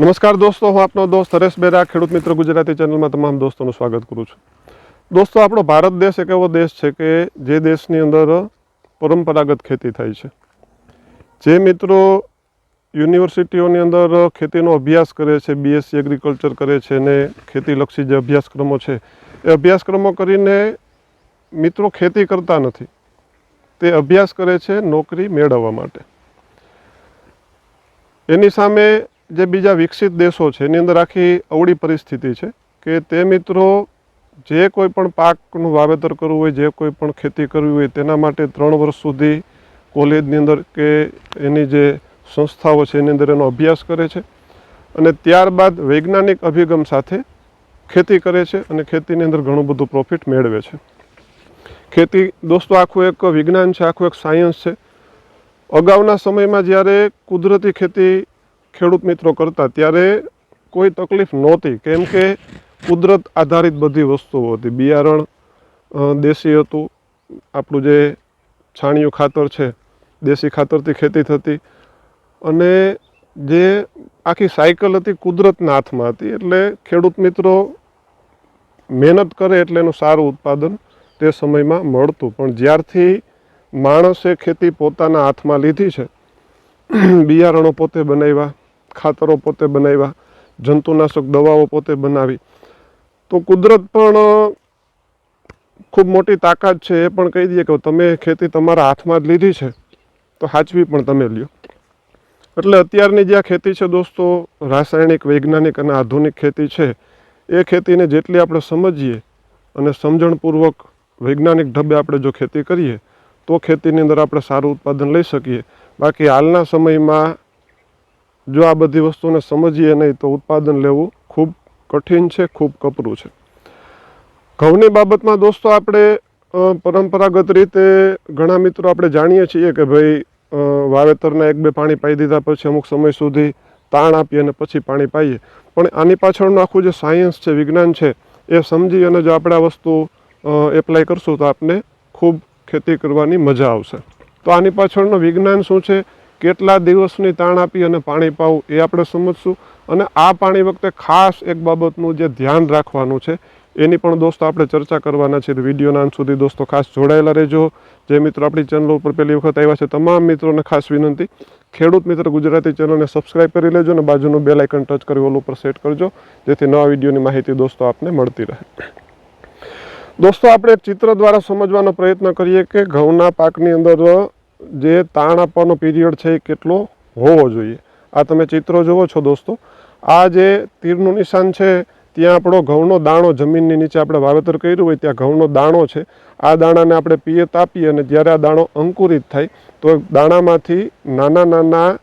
નમસ્કાર દોસ્તો, હું આપનો દોસ્ત હરેશ બેરા, ખેડૂત મિત્ર ગુજરાતી ચેનલમાં તમામ દોસ્તોનું સ્વાગત કરું છું. દોસ્તો, આપણો ભારત દેશ એક એવો દેશ છે કે જે દેશની અંદર પરંપરાગત ખેતી થાય છે. જે મિત્રો યુનિવર્સિટીઓની અંદર ખેતીનો અભ્યાસ કરે છે બીએસસી એગ્રીકલ્ચર કરે છે ને ખેતીલક્ષી જે અભ્યાસક્રમો છે, એ અભ્યાસક્રમો કરીને મિત્રો ખેતી કરતા નથી. તે અભ્યાસ કરે છે નોકરી મેળવવા માટે. એની સામે જે બીજા વિકસિત દેશો છે, એની અંદર આખી અવળી પરિસ્થિતિ છે કે તે મિત્રો જે કોઈ પણ પાકનું વાવેતર કરવું હોય, જે કોઈ પણ ખેતી કરવી હોય, તેના માટે ત્રણ વર્ષ સુધી કોલેજની અંદર કે એની જે સંસ્થાઓ છે, એની અંદર એનો અભ્યાસ કરે છે અને ત્યારબાદ વૈજ્ઞાનિક અભિગમ સાથે ખેતી કરે છે અને ખેતીની અંદર ઘણું બધું પ્રોફિટ મેળવે છે. ખેતી, દોસ્તો, આખું એક વિજ્ઞાન છે, આખું એક સાયન્સ છે. અગાઉના સમયમાં જ્યારે કુદરતી ખેતી ખેડૂત મિત્રો કરતા ત્યારે કોઈ તકલીફ નહોતી. કેમ કે કુદરત આધારિત બધી વસ્તુઓ હતી. બિયારણ દેશી હતું. આપણું જે છાણિયું ખાતર છે, દેશી ખાતરથી ખેતી થતી. અને જે આખી સાયકલ હતી કુદરતના હાથમાં હતી. એટલે ખેડૂત મિત્રો મહેનત કરે એટલે એનું સારું ઉત્પાદન તે સમયમાં મળતું. પણ જ્યારથી માણસે ખેતી પોતાના હાથમાં લીધી છે, બિયારણો પોતે બનાવ્યા ખાતરો પોતે બનાવ્યા, જંતુનાશક દવાઓ પોતે બનાવી. તો કુદરત પણ ખૂબ મોટી તાકાત છે, એ પણ કહી દઈએ કે તમે ખેતી તમારા હાથમાં જ લીધી છે, તો સાચવી પણ તમે લ્યો. એટલે અત્યારની જે આ ખેતી છે દોસ્તો, રાસાયણિક, વૈજ્ઞાનિક અને આધુનિક ખેતી છે, એ ખેતીને જેટલી આપણે સમજીએ અને સમજણપૂર્વક વૈજ્ઞાનિક ઢબે આપણે જો ખેતી કરીએ, તો ખેતીની અંદર આપણે સારું ઉત્પાદન લઈ શકીએ. બાકી હાલના સમયમાં જો આ બધી વસ્તુને સમજીએ નહીં તો ઉત્પાદન લેવું ખૂબ કઠિન છે, ખૂબ કપરું છે. ઘઉંની બાબતમાં દોસ્તો આપણે પરંપરાગત રીતે ઘણા મિત્રો આપણે જાણીએ છીએ કે ભાઈ વાવેતરના એક બે પાણી પાઈ દીધા પછી અમુક સમય સુધી તાણ આપીએ અને પછી પાણી પાઈએ. પણ આની પાછળનું આખું જે સાયન્સ છે, વિજ્ઞાન છે, એ સમજી અને જો આપણે આ વસ્તુ એપ્લાય કરશું તો આપને ખૂબ ખેતી કરવાની મજા આવશે. તો આની પાછળનું વિજ્ઞાન શું છે? કેટલા દિવસની તાણ આપી અને પાણી પાવું એ આપણે સમજશું. અને આ પાણી વખતે ખાસ એક બાબતનું જે ધ્યાન રાખવાનું છે, એની પણ દોસ્તો આપણે ચર્ચા કરવાના છે વિડીયોના અંત સુધી દોસ્તો ખાસ જોડાયેલા રહેજો. જે મિત્રો આપણી ચેનલ ઉપર પહેલી વખત આવ્યા છે, તમામ મિત્રોને ખાસ વિનંતી. ખેડૂત મિત્ર ગુજરાતી ચેનલને સબસ્ક્રાઇબ કરી લેજો અને બાજુનું બેલ આઇકન ટચ કરી ઓલ ઉપર સેટ કરજો, જેથી નવા વિડીયોની માહિતી દોસ્તો આપને મળતી રહે. દોસ્તો, આપણે ચિત્ર દ્વારા સમજવાનો પ્રયત્ન કરીએ કે ઘઉંના પાકની અંદર જે તાણ આપવાનો પીરિયડ છે એ કેટલો હોવો જોઈએ. આ તમે ચિત્રો જુઓ છો દોસ્તો. આ જે તીરનું નિશાન છે, ત્યાં આપણો ઘઉંનો દાણો જમીનની નીચે આપણે વાવેતર કર્યું હોય, ત્યાં ઘઉંનો દાણો છે. આ દાણાને આપણે પિયત આપીએ અને જ્યારે આ દાણો અંકુરિત થાય, તો દાણામાંથી નાના નાના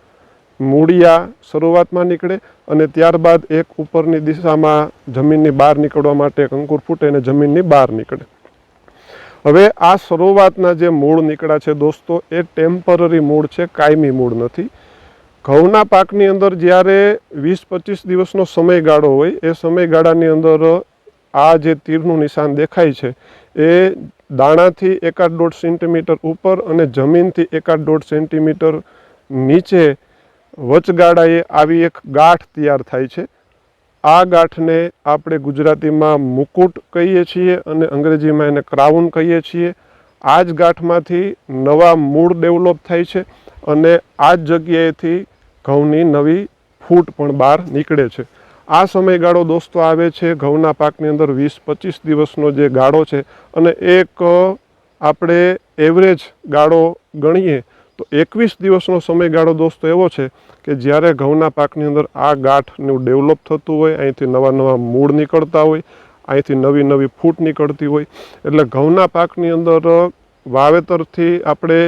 મૂળિયા શરૂઆતમાં નીકળે અને ત્યારબાદ એક ઉપરની દિશામાં જમીનની બહાર નીકળવા માટે એક અંકુર ફૂટે અને જમીનની બહાર નીકળે. હવે આ શરૂઆતના જે મૂળ નીકળ્યા છે દોસ્તો, એ ટેમ્પરરી મૂળ છે, કાયમી મૂળ નથી. ઘઉંના પાકની અંદર જ્યારે વીસ પચીસ દિવસનો સમયગાળો હોય, એ સમયગાળાની અંદર આ જે તીરનું નિશાન દેખાય છે, એ દાણાથી એકાદ દોઢ સેન્ટીમીટર ઉપર અને જમીનથી એકાદ દોઢ સેન્ટીમીટર નીચે વચગાળાએ આવી એક ગાંઠ તૈયાર થાય છે. આ ગાંઠને આપણે ગુજરાતીમાં મુકુટ કહીએ છીએ અને અંગ્રેજીમાં એને ક્રાઉન કહીએ છીએ. આ જ ગાંઠમાંથી નવા મૂળ ડેવલપ થાય છે અને આ જ જગ્યાએથી ઘઉંની નવી ફૂટ પણ બહાર નીકળે છે. આ સમયગાળો દોસ્તો આવે છે ઘઉંના પાકની અંદર વીસ પચીસ દિવસનો જે ગાળો છે અને એક આપણે એવરેજ ગાળો ગણીએ તો એકવીસ દિવસનો સમયગાળો દોસ્તો એવો છે કે જ્યારે ઘઉંના પાકની અંદર આ ગાંઠનું ડેવલપ થતું હોય, અહીંથી નવા નવા મૂળ નીકળતા હોય, અહીંથી નવી નવી ફૂટ નીકળતી હોય, એટલે ઘઉંના પાકની અંદર વાવેતરથી આપણે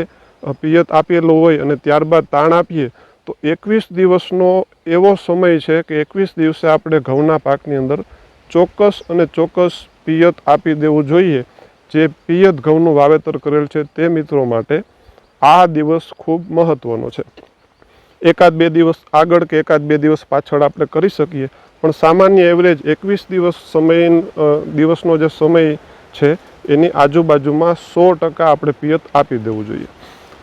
પિયત આપેલું હોય અને ત્યારબાદ તાણ આપીએ, તો એકવીસ દિવસનો એવો સમય છે કે એકવીસ દિવસે આપણે ઘઉંના પાકની અંદર ચોક્કસ અને ચોક્કસ પિયત આપી દેવું જોઈએ. જે પિયત ઘઉંનું વાવેતર કરેલ છે તે મિત્રો માટે આ દિવસ ખૂબ મહત્ત્વનો છે. એકાદ બે દિવસ આગળ કે એકાદ બે દિવસ પાછળ આપણે કરી શકીએ, પણ સામાન્ય એવરેજ એકવીસ દિવસ સમય દિવસનો જે સમય છે, એની આજુબાજુમાં સો ટકા આપણે પિયત આપી દેવું જોઈએ.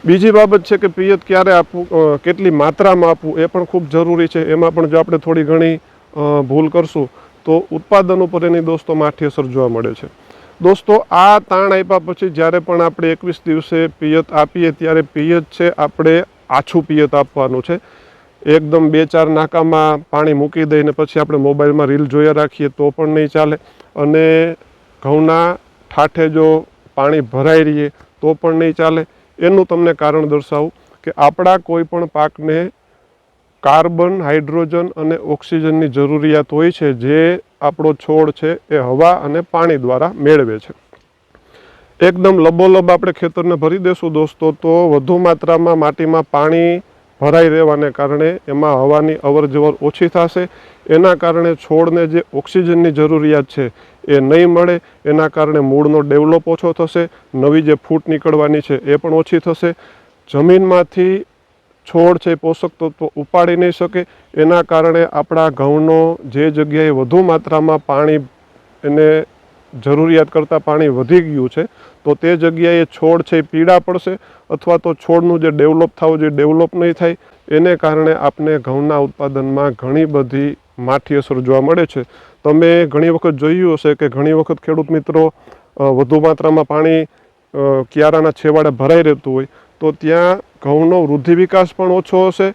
બીજી બાબત છે કે પિયત ક્યારે આપવું કેટલી માત્રામાં આપવું એ પણ ખૂબ જરૂરી છે. એમાં પણ જો આપણે થોડી ઘણી ભૂલ કરશું, તો ઉત્પાદન ઉપર એની દોસ્તો માઠી અસર જોવા મળે છે. દોસ્તો, આ તાણ આપ્યા પછી જ્યારે પણ આપણે એકવીસ દિવસે પિયત આપીએ ત્યારે પિયત છે આપણે આછું પિયત આપવાનું છે. એકદમ બે ચાર નાકામાં પાણી મૂકી દઈને પછી આપણે મોબાઈલમાં રીલ જોયા રાખીએ તો પણ નહીં ચાલે. અને ઘઉંના ઠાઠે જો પાણી ભરાઈ રહીએ તો પણ નહીં ચાલે. એનું તમને કારણ દર્શાવું કે આપણા કોઈ પણ પાકને કાર્બન, હાઇડ્રોજન અને ઓક્સિજનની જરૂરિયાત હોય છે જે આપણો છોડ છે એ હવા અને પાણી દ્વારા મેળવે છે. એકદમ લબોલબ આપણે ખેતરને ભરી દેશું દોસ્તો, તો વધુ માત્રામાં માટીમાં પાણી ભરાઈ રહેવાને કારણે એમાં હવાની અવરજવર ઓછી થશે. એના કારણે છોડને જે ઓક્સિજનની જરૂરિયાત છે એ નહીં મળે. એના કારણે મૂળનો ડેવલપ ઓછો થશે. નવી જે ફૂટ નીકળવાની છે એ પણ ઓછી થશે. જમીનમાંથી છોડ છે, પોષક તત્વો ઉપાડી નહીં શકે. એના કારણે આપણા ઘઉંનો જે જગ્યાએ વધુ માત્રામાં પાણી એને જરૂરિયાત કરતાં પાણી વધી ગયું છે, તો તે જગ્યાએ છોડ છે પીડા પડશે અથવા તો છોડનું જે ડેવલપ થવું જોઈએ, ડેવલપ નહીં થાય. એને કારણે આપને ઘઉંના ઉત્પાદનમાં ઘણી બધી માઠી અસર જોવા મળે છે. તમે ઘણી વખત જોયું હશે કે ઘણી વખત ખેડૂત મિત્રો વધુ માત્રામાં પાણી ક્યારાના છેવાડે ભરાઈ રહેતું હોય, તો ત્યાં ઘઉંનો વૃદ્ધિ વિકાસ પણ ઓછો હશે.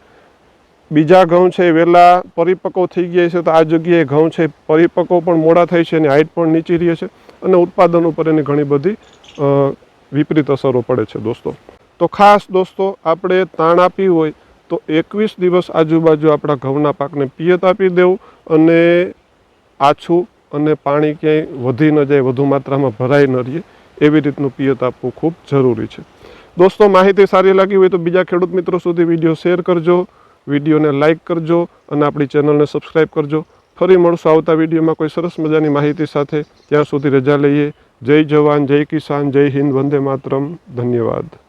બીજા ઘઉં છે એ વહેલા પરિપક્વ થઈ ગયા છે તો આ જગ્યાએ ઘઉં છે પરિપક્વ પણ મોડા થાય છે એની હાઇટ પણ નીચી રહે છે અને ઉત્પાદન ઉપર એની ઘણી બધી વિપરીત અસરો પડે છે દોસ્તો. તો ખાસ દોસ્તો આપણે તાણ આપી હોય તો એકવીસ દિવસ આજુબાજુ આપણા ઘઉંના પાકને પિયત આપી દેવું અને આછું અને પાણી ક્યાંય વધી ન જાય, વધુ માત્રામાં ભરાઈ ન રહીએ એવી રીતનું પિયત આપવું ખૂબ જરૂરી છે. દોસ્તો, માહિતી સારી લાગી હોય તો બીજા ખેડૂત મિત્રો સુધી વીડિયો શેર કરજો, વિડીયોને લાઇક કરજો અને આપણી ચેનલને સબસ્ક્રાઈબ કરજો. ફરી મળશું આવતા વિડીયોમાં કોઈ સરસ મજાની માહિતી સાથે. ત્યાં સુધી રજા લઈએ. જય જવાન, જય કિસાન, જય હિન્દ, વંદે માતરમ. ધન્યવાદ.